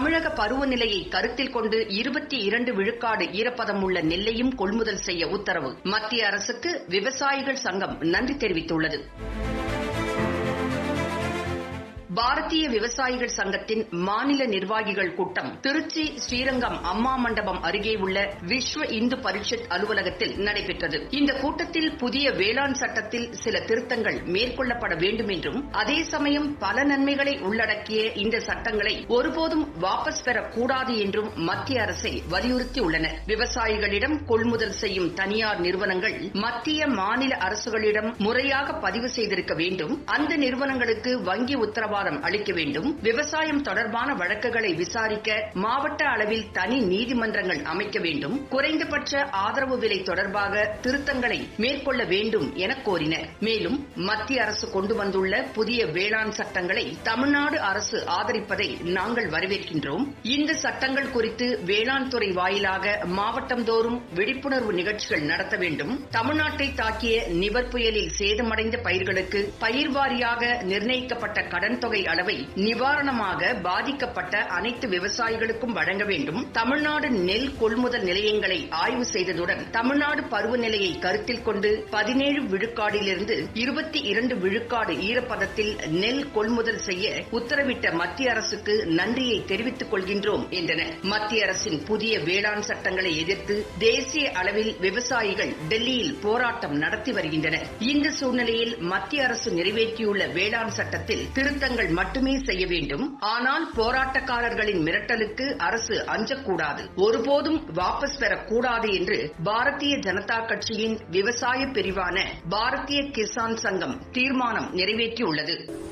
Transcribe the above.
தமிழக பருவநிலையை கருத்தில் கொண்டு இருபத்தி இரண்டு விழுக்காடு ஈரப்பதம் உள்ள நெல்லையும் கொள்முதல் செய்ய உத்தரவு. மத்திய அரசுக்கு விவசாயிகள் சங்கம் நன்றி தெரிவித்துள்ளது. பாரதிய விவசாயிகள் சங்கத்தின் மாநில நிர்வாகிகள் கூட்டம் திருச்சி ஸ்ரீரங்கம் அம்மா மண்டபம் அருகே உள்ள விஸ்வ இந்து பரிஷத் அலுவலகத்தில் நடைபெற்றது. இந்த கூட்டத்தில் புதிய வேளாண் சட்டத்தில் சில திருத்தங்கள் மேற்கொள்ளப்பட வேண்டும் என்றும் அதே சமயம் பல நன்மைகளை உள்ளடக்கிய இந்த சட்டங்களை ஒருபோதும் வாபஸ் பெறக்கூடாது என்றும் மத்திய அரசை வலியுறுத்தியுள்ளனர். விவசாயிகளிடம் கொள்முதல் செய்யும் தனியார் நிறுவனங்கள் மத்திய மாநில அரசுகளிடம் முறையாக பதிவு செய்திருக்க வேண்டும். அந்த நிறுவனங்களுக்கு வங்கி அதிகாரம் அளிக்க வேண்டும். விவசாயம் தொடர்பான வழக்குகளை விசாரிக்க மாவட்ட அளவில் தனி நீதிமன்றங்கள் அமைக்க வேண்டும். குறைந்தபட்ச ஆதரவு விலை தொடர்பாக திருத்தங்களை மேற்கொள்ள வேண்டும் என கோரினர். மேலும் மத்திய அரசு கொண்டு வந்துள்ள புதிய வேளாண் சட்டங்களை தமிழ்நாடு அரசு ஆதரிப்பதை நாங்கள் வரவேற்கின்றோம். இந்த சட்டங்கள் குறித்து வேளாண் துறை வாயிலாக மாவட்டந்தோறும் விழிப்புணர்வு நிகழ்ச்சிகள் நடத்த வேண்டும். தமிழ்நாட்டை தாக்கிய நிவர் புயலில் சேதமடைந்த பயிர்களுக்கு பயிர் வாரியாக நிர்ணயிக்கப்பட்ட கடன் தொகை அளவை நிவாரணமாக பாதிக்கப்பட்ட அனைத்து விவசாயிகளுக்கும் வழங்க வேண்டும். தமிழ்நாடு நெல் கொள்முதல் நிலையங்களை ஆய்வு செய்ததுடன் தமிழ்நாடு பருவநிலையை கருத்தில் கொண்டு பதினேழு விழுக்காடிலிருந்து இருபத்தி இரண்டு விழுக்காடு ஈரப்பதத்தில் நெல் கொள்முதல் செய்ய உத்தரவிட்ட மத்திய அரசுக்கு நன்றியை தெரிவித்துக் கொள்கின்றோம் என்றனர் மத்திய அரசின் புதிய வேளாண் சட்டங்களை எதிர்த்து தேசிய அளவில் விவசாயிகள் டெல்லியில் போராட்டம் நடத்தி வருகின்றனர். இந்த சூழ்நிலையில் மத்திய அரசு நிறைவேற்றியுள்ள வேளாண் சட்டத்தில் திருத்தங்கள் மட்டுமே செய்ய வேண்டும். ஆனால் போராட்டக்காரர்களின் மிரட்டலுக்கு அரசு அஞ்சக்கூடாது. ஒருபோதும் வாபஸ் பெறக்கூடாது என்று பாரதிய ஜனதா கட்சியின் விவசாய பிரிவான பாரதிய கிசான் சங்கம் தீர்மானம் நிறைவேற்றியுள்ளது.